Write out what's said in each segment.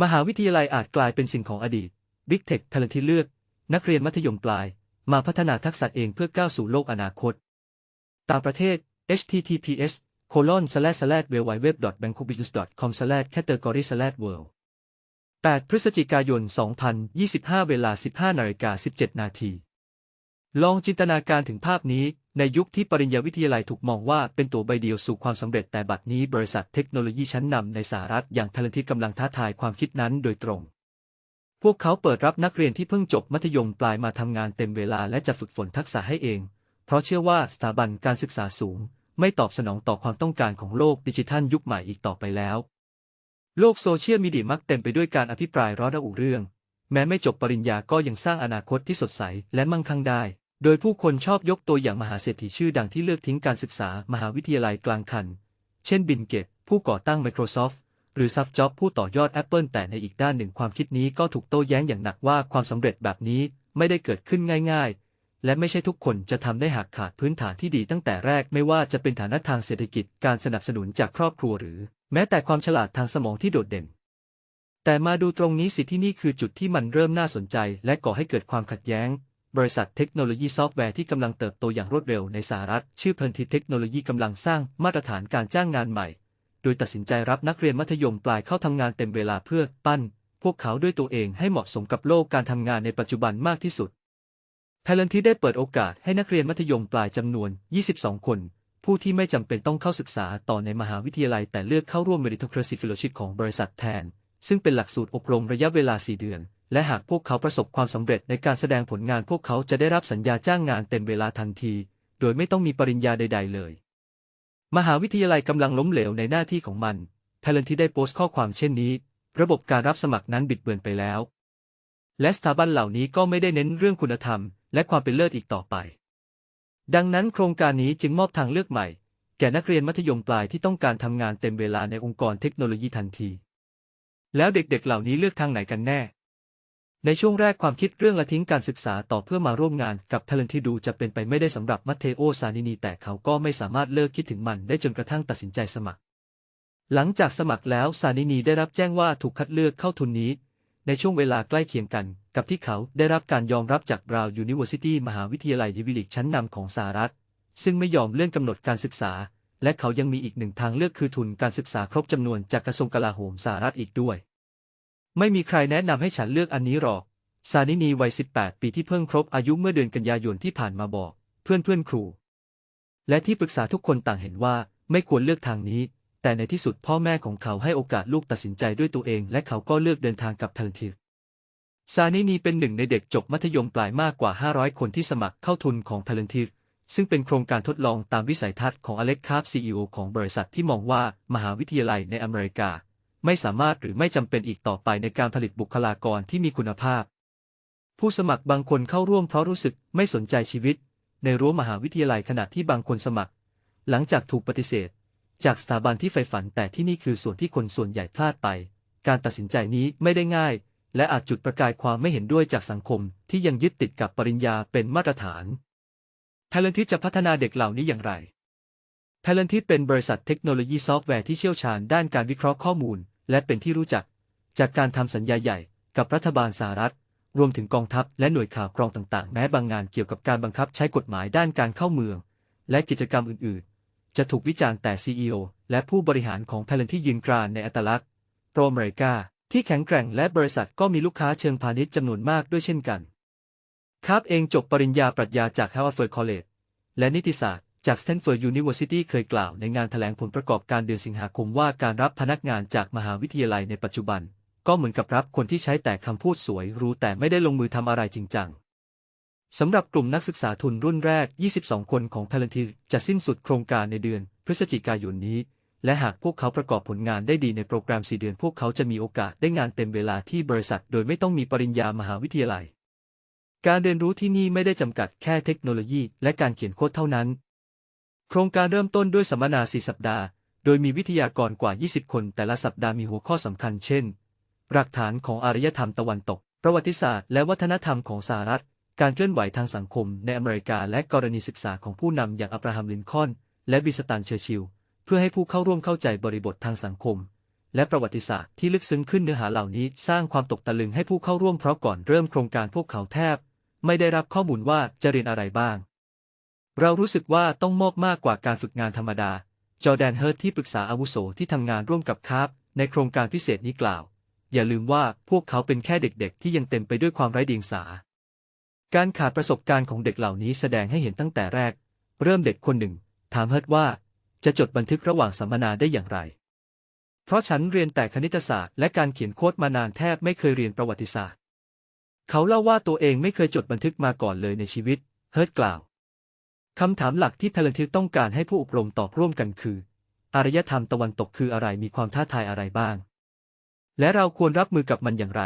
มหาวิทยาลัยอาจกลายเป็นสิ่งของอดีต Big Tech ท a l e n ที่เลือก นักเรียนมัธยมปลาย มาพัฒนาทักษะเองเพื่อก้าวสู่โลกอนาคต ต่างประเทศ https colon slash slash w w w b a n k o b u s i n e s s com slash category slash world 8 พฤศจิกายน 2025 เวลา 15นาฬิกา17 นาที ลองจินตนาการถึงภาพนี้ ในยุคที่ปริญญาวิทยาลัยถูกมองว่าเป็นตัวใบเดียวสู่ความสำเร็จแต่บัดนี้บริษัทเทคโนโลยีชั้นนำในสหรัฐอย่างทันทีกำลังท้าทายความคิดนั้นโดยตรง พวกเขาเปิดรับนักเรียนที่เพิ่งจบมัธยมปลายมาทำงานเต็มเวลาและจะฝึกฝนทักษะให้เอง เพราะเชื่อว่าสถาบันการศึกษาสูง ไม่ตอบสนองต่อความต้องการของโลกดิจิทัลยุคใหม่อีกต่อไปแล้ว โลกโซเชียลมีเดียมักเต็มไปด้วยการอภิปรายร้อนระอุเรื่อง แม้ไม่จบปริญญาก็ยังสร้างอนาคตที่สดใสและมั่งคั่งได้ โดยผู้คนชอบยกตัวอย่างมหาเศรษฐีชื่อดังที่เลือกทิ้งการศึกษามหาวิทยาลัยกลางคัน เช่นบินเกต ผู้ก่อตั้ง Microsoft หรือซัฟจ็อบผู้ต่อยอด Apple แต่ในอีกด้านหนึ่งความคิดนี้ก็ถูกโต้แย้งอย่างหนักว่าความสำเร็จแบบนี้ไม่ได้เกิดขึ้นง่าย ๆ และไม่ใช่ทุกคนจะทำได้หากขาดพื้นฐานที่ดีตั้งแต่แรกไม่ว่าจะเป็นฐานะทางเศรษฐกิจการสนับสนุนจากครอบครัวหรือ แม้แต่ความฉลาดทางสมองที่โดดเด่น แต่มาดูตรงนี้สิที่นี่คือจุดที่มันเริ่มน่าสนใจ และก่อให้เกิดความขัดแย้ง บริษัทเทคโนโลยีซอฟต์แวร์ที่กำลังเติบโตอย่างรวดเร็วในสหรัฐ ชื่อเพันธิเทคโนโลยีกำลังสร้างมาตรฐานการจ้างงานใหม่ โดยตัดสินใจรับนักเรียนมัธยมปลายเข้าทำงานเต็มเวลาเพื่อปั้น พวกเขาด้วยตัวเองให้เหมาะสมกับโลกการทำงานในปัจจุบันมากที่สุดแพลนที่ได้เปิดโอกาสให้นักเรียนมัธยมปลายจำนวน 22 คน ผู้ที่ไม่จำเป็นต้องเข้าศึกษาต่อในมหาวิทยาลัยแต่เลือกเข้าร่วม Meritocracy Fellowship ของบริษัทแทน ซึ่งเป็นหลักสูตรอบรมระยะเวลา 4 เดือน และหากพวกเขาประสบความสำเร็จในการแสดงผลงานพวกเขาจะได้รับสัญญาจ้างงานเต็มเวลาทันที โดยไม่ต้องมีปริญญาใด ๆ เลย มหาวิทยาลัยกำลังล้มเหลวในหน้าที่ของมันแพลนที่ได้โพสต์ข้อความเช่นนี้ ระบบการรับสมัครนั้นบิดเบือนไปแล้ว และสถาบันเหล่านี้ก็ไม่ได้เน้นเรื่องคุณธรรม และความเป็นเลิศอีกต่อไป ดังนั้นโครงการนี้จึงมอบทางเลือกใหม่ แก่นักเรียนมัธยมปลายที่ต้องการทำงานเต็มเวลาในองค์กรเทคโนโลยีทันที แล้วเด็กๆเหล่านี้เลือกทางไหนกันแน่ ในช่วงแรกความคิดเรื่องละทิ้งการศึกษาต่อเพื่อมาร่วมงานกับทเลนที่ดูจะเป็นไปไม่ได้สำหรับมัตเทโอซานินีแต่เขาก็ไม่สามารถเลิกคิดถึงมันได้จนกระทั่งตัดสินใจสมัคร หลังจากสมัครแล้วซานินีได้รับแจ้งว่าถูกคัดเลือกเข้าทุนนี้ ในช่วงเวลาใกล้เคียงกัน กับที่เขาได้รับการยอมรับจากบราวน์ยูนิเวอร์ซิตี้มหาวิทยาลัยดิวิลิกชั้นนำของสหรัฐ ซึ่งไม่ยอมเลื่อนกำหนดการศึกษา และเขายังมีอีกหนึ่งทางเลือกคือทุนการศึกษาครบจำนวนจากกระทรวงกลาโหมสหรัฐอีกด้วย ไม่มีใครแนะนำให้ฉันเลือกอันนี้หรอก ซานินีวัย 18 ปีที่เพิ่งครบอายุเมื่อเดือนกันยายนที่ผ่านมาบอก เพื่อนเพื่อนครู และที่ปรึกษาทุกคนต่างเห็นว่าไม่ควรเลือกทางนี้ แต่ในที่สุดพ่อแม่ของเขาให้โอกาสลูกตัดสินใจด้วยตัวเอง และเขาก็เลือกเดินทางกับเทันทีซานินีเป็นหนึ่งในเด็กจบมัธยมปลายมากกว่า 500 คนที่สมัครเข้าทุนของพ a ล e n t i r ซึ่งเป็นโครงการทดลองตามวิสัยทัศน์ของอเล็กคาร์บซีอของบริษัทที่มองว่ามหาวิทยาลัยในอเมริกา ไม่สามารถหรือไม่จำเป็นอีกต่อไปในการผลิตบุคลากรที่มีคุณภาพ ผู้สมัครบางคนเข้าร่วมเพราะรู้สึกไม่สนใจชีวิต ในรั้วมหาวิทยาลัยขณะที่บางคนสมัคร หลังจากถูกปฏิเสธ จากสถาบันที่ใฝ่ฝันแต่ที่นี่คือส่วนที่คนส่วนใหญ่พลาดไป การตัดสินใจนี้ไม่ได้ง่าย และอาจจุดประกายความไม่เห็นด้วยจากสังคมที่ยังยึดติดกับปริญญาเป็นมาตรฐานแพลนทิจะพัฒนาเด็กเหล่านี้อย่างไรแพลนทิเป็นบริษัทเทคโนโลยีซอฟต์แวร์ที่เชี่ยวชาญด้านการวิเคราะห์ข้อมูล และเป็นที่รู้จัก จากการทำสัญญาใหญ่กับรัฐบาลสหรัฐ รวมถึงกองทัพและหน่วยข่าวกรองต่างๆ แม้บางงานเกี่ยวกับการบังคับใช้กฎหมายด้านการเข้าเมือง และกิจกรรมอื่น ๆ จะถูกวิจารณ์แต่ CEO และผู้บริหารของแพลนที่ยืนกรานในอัตลักษณ์โปรอเมริกาที่แข็งแกร่งและบริษัทก็มีลูกค้าเชิงพาณิชย์จำนวนมากด้วยเช่นกันคาบเองจบปริญญาปรัชญาจาก Harvard College และนิติศาสตร์ จาก Stanford University เคยกล่าวในงานแถลงผลประกอบการเดือนสิงหาคมว่าการรับพนักงานจากมหาวิทยาลัยในปัจจุบัน ก็เหมือนกับรับคนที่ใช้แต่คำพูดสวยรู้แต่ไม่ได้ลงมือทำอะไรจริงจังสำหรับกลุ่มนักศึกษาทุนรุ่นแรก 22 คนของ p a l a n t i r จะสิ้นสุดโครงการในเดือนพฤศจิกายนนี้ และหากพวกเขาประกอบผลงานได้ดีในโปรแกรม 4 เดือน พวกเขาจะมีโอกาสได้งานเต็มเวลาที่บริษัท โดยไม่ต้องมีปริญญามหาวิทยาลัย การเรียนรู้ที่นี่ไม่ได้จำกัดแค่เทคโนโลยี และการเขียนโค้ดเท่านั้น โครงการเริ่มต้นด้วยสัมมนา 4 สัปดาห์ โดยมีวิทยากรกว่า 20 คน แต่ละสัปดาห์มีหัวข้อสำคัญเช่น หลักฐานของอารยธรรมตะวันตก ประวัติศาสตร์และวัฒนธรรมของสหรัฐ การเคลื่อนไหวทางสังคมในอเมริกาและกรณีศึกษาของผู้นำอย่างอับราฮัม ลินคอน และวิสตัน เชอร์ชิล เพื่อให้ผู้เข้าร่วมเข้าใจบริบททางสังคม และประวัติศาสตร์ที่ลึกซึ้งขึ้นเนื้อหาเหล่านี้ สร้างความตกตะลึงให้ผู้เข้าร่วมเพราะก่อนเริ่มโครงการพวกเขาแทบ ไม่ได้รับข้อมูลว่าจะเรียนอะไรบ้าง เรารู้สึกว่าต้องมอบมากกว่าการฝึกงานธรรมดา จอแดนเฮิร์ตที่ปรึกษาอาวุโสที่ทำงานร่วมกับคาร์บในโครงการพิเศษนี้กล่าว อย่าลืมว่าพวกเขาเป็นแค่เด็กๆ ที่ยังเต็มไปด้วยความไร้เดียงสา การขาดประสบการณ์ของเด็กเหล่านี้แสดงให้เห็นตั้งแต่แรก เริ่มเด็กคนหนึ่ง ถามเฮิร์ตว่า จะจดบันทึกระหว่างสัมมนาได้อย่างไร เพราะฉันเรียนแต่คณิตศาสตร์และการเขียนโค้ดมานานแทบไม่เคยเรียนประวัติศาสตร์ เขาเล่าว่าตัวเองไม่เคยจดบันทึกมาก่อนเลยในชีวิต เฮิร์ตกล่าว คำถามหลักที่พลันทิต้องการให้ผู้อบรมตอบร่วมกันคือ อารยธรรมตะวันตกคืออะไรมีความท้าทายอะไรบ้าง และเราควรรับมือกับมันอย่างไร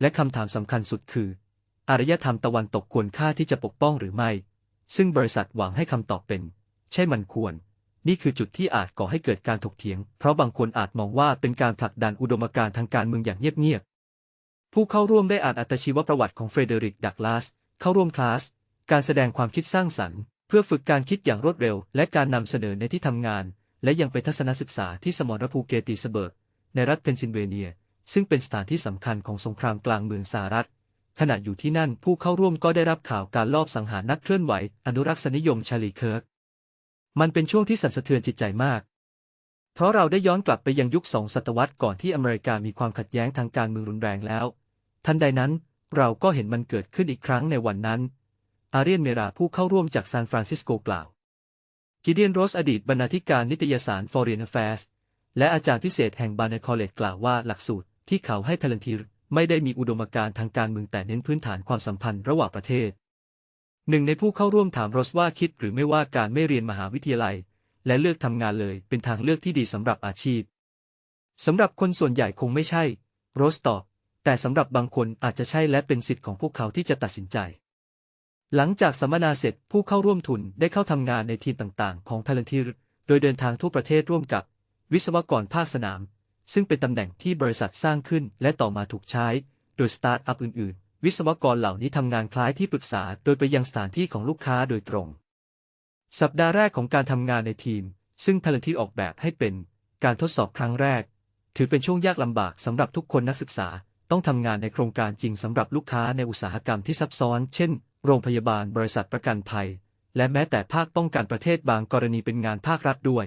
และคำถามสำคัญสุดคือ อารยธรรมตะวันตกควรค่าที่จะปกป้องหรือไม่ ซึ่งบริษัทหวังให้คำตอบเป็น ใช่มันควร นี่คือจุดที่อาจก่อให้เกิดการถกเถียง เพราะบางคนอาจมองว่าเป็นการผลักดันอุดมการณ์ทางการเมืองอย่างเงียบๆผู้เข้าร่วมได้อ่านอัตชีวประวัติของเฟรเดริกดักลาสเข้าร่วมคลาส การแสดงความคิดสร้างสรรค์ เพื่อฝึกการคิดอย่างรวดเร็ว และการนำเสนอในที่ทำงาน และยังไปทัศนศึกษาที่สมรภูเกติสเบิร์กในรัฐเพนซิลเวเนีย ซึ่งเป็นสถานที่สำคัญของสงครามกลางเมืองสหรัฐขณะอยู่ที่นั่นผู้เข้าร่วมก็ได้รับข่าวการลอบสังหารนักเคลื่อนไหว อนุรักษนิยมชาลีเคิร์ก มันเป็นช่วงที่สั่นสะเทือนจิตใจมาก เพราะเราได้ย้อนกลับไปยังยุคสองศตวรรษก่อนที่อเมริกามีความขัดแย้งทางการเมืองรุนแรงแล้ว ทันใดนั้นเราก็เห็นมันเกิดขึ้นอีกครั้งในวันนั้น อาเรียนเมราผู้เข้าร่วมจากซานฟรานซิสโกกล่าวกิเดียนโรสอดีตบรรณาธิการนิตยสาร Foreign Affairs และอาจารย์พิเศษแห่งบาร์เนคอลเลจกล่าวว่าหลักสูตรที่เขาให้พลันทีไม่ได้มีอุดมการณ์ทางการเมืองแต่เน้นพื้นฐานความสัมพันธ์ระหว่างประเทศ หนึ่งในผู้เข้าร่วมถามโรสว่าคิดหรือไม่ว่าการไม่เรียนมหาวิทยาลัย และเลือกทำงานเลยเป็นทางเลือกที่ดีสำหรับอาชีพสำหรับคนส่วนใหญ่คงไม่ใช่ โรสตอบแต่สำหรับบางคนอาจจะใช่และเป็นสิทธิ์ของพวกเขาที่จะตัดสินใจ หลังจากสัมมนาเสร็จผู้เข้าร่วมทุนได้เข้าทำงานในทีมต่างๆ ของพลันทีโดยเดินทางทั่วประเทศร่วมกับ วิศวกรภาคสนาม ซึ่งเป็นตำแหน่งที่บริษัทสร้างขึ้น และต่อมาถูกใช้ โดยสตาร์ทอัพอื่นๆ วิศวกรเหล่านี้ทำงานคล้ายที่ปรึกษา โดยไปยังสถานที่ของลูกค้าโดยตรง สัปดาห์แรกของการทำงานในทีม ซึ่งพลันทีออกแบบให้เป็น การทดสอบครั้งแรก ถือเป็นช่วงยากลำบากสำหรับทุกคนนักศึกษา ต้องทำงานในโครงการจริงสำหรับลูกค้าในอุตสาหกรรมที่ซับซ้อน เช่น โรงพยาบาลบริษัทประกันภัย และแม้แต่ภาคป้องกันประเทศบางกรณีเป็นงานภาครัฐด้วย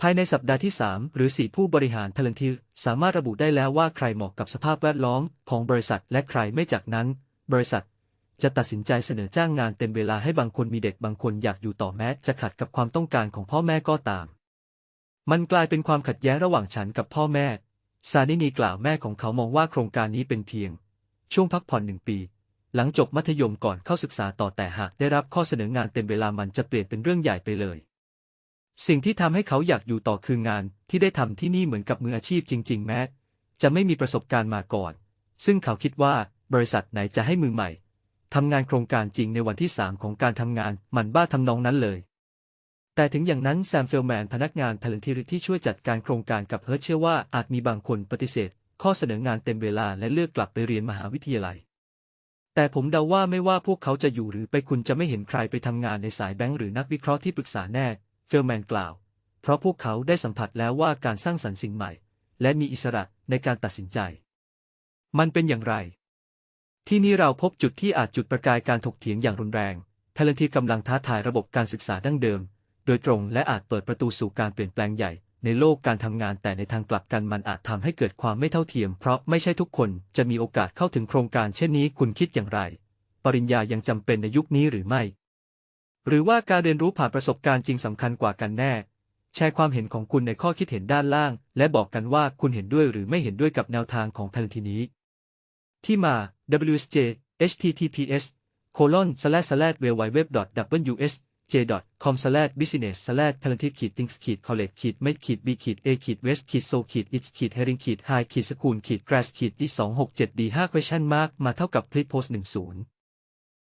ภายในสัปดาห์ที่ 3 หรือ 4 ผู้บริหารพลันทีสามารถระบุได้แล้วว่าใครเหมาะกับสภาพแวดล้อมของบริษัทและใครไม่จากนั้น บริษัทจะตัดสินใจเสนอจ้างงานเต็มเวลาให้บางคนมีเด็กบางคนอยากอยู่ต่อแม้จะขัดกับความต้องการของพ่อแม่ก็ตาม มันกลายเป็นความขัดแย้งระหว่างฉันกับพ่อแม่ ซานินีกล่าวแม่ของเขามองว่าโครงการนี้เป็นเพียง ช่วงพักผ่อนหนึ่งปี หลังจบมัธยมก่อนเข้าศึกษาต่อแต่หากได้รับข้อเสนองานเต็มเวลามันจะเปลี่ยนเป็นเรื่องใหญ่ไปเลย สิ่งที่ทำให้เขาอยากอยู่ต่อคืองานที่ได้ทำที่นี่เหมือนกับมืออาชีพจริง ๆ แม้ จะไม่มีประสบการณ์มาก่อน ซึ่งเขาคิดว่าบริษัทไหนจะให้มือใหม่ทำงานโครงการจริงในวันที่ 3 ของการทำงานมันบ้าทำนองนั้นเลย แต่ถึงอย่างนั้นแซมเฟลแมนพนักงานทันทีที่ช่วยจัดการโครงการกับเฮิร์ตเชื่อว่าอาจมีบางคนปฏิเสธ ข้อเสนองานเต็มเวลาและเลือกกลับไปเรียนมหาวิทยาลัย แต่ผมเดาว่าไม่ว่าพวกเขาจะอยู่หรือไปคุณจะไม่เห็นใครไปทำงานในสายแบงก์หรือนักวิเคราะห์ที่ปรึกษาแน่ เฟลแมนกล่าว เพราะพวกเขาได้สัมผัสแล้วว่าการสร้างสรรค์สิ่งใหม่ และมีอิสระในการตัดสินใจ มันเป็นอย่างไร ที่นี่เราพบจุดที่อาจจุดประกายการถกเถียงอย่างรุนแรงทเลนทีกำลังท้าทายระบบการศึกษาดั้งเดิม โดยตรงและอาจเปิดประตูสู่การเปลี่ยนแปลงใหญ่ ในโลกการทำงานแต่ในทางกลับกันมันอาจทำให้เกิดความไม่เท่าเทียม เพราะไม่ใช่ทุกคนจะมีโอกาสเข้าถึงโครงการเช่นนี้คุณคิดอย่างไร ปริญญายังจำเป็นในยุคนี้หรือไม่ หรือว่าการเรียนรู้ผ่านประสบการณ์จริงสำคัญกว่ากันแน่ แชร์ความเห็นของคุณในข้อคิดเห็นด้านล่าง และบอกกันว่าคุณเห็นด้วยหรือไม่เห็นด้วยกับแนวทางของแพลนทีนี้ ที่มา WSJ https colon slash slash w w w w s j.com/business/talented-things-college-med-b-a-west-so-it's-herring-high-school-grass-d267d5 question mark มาเท่ากับ clip post 10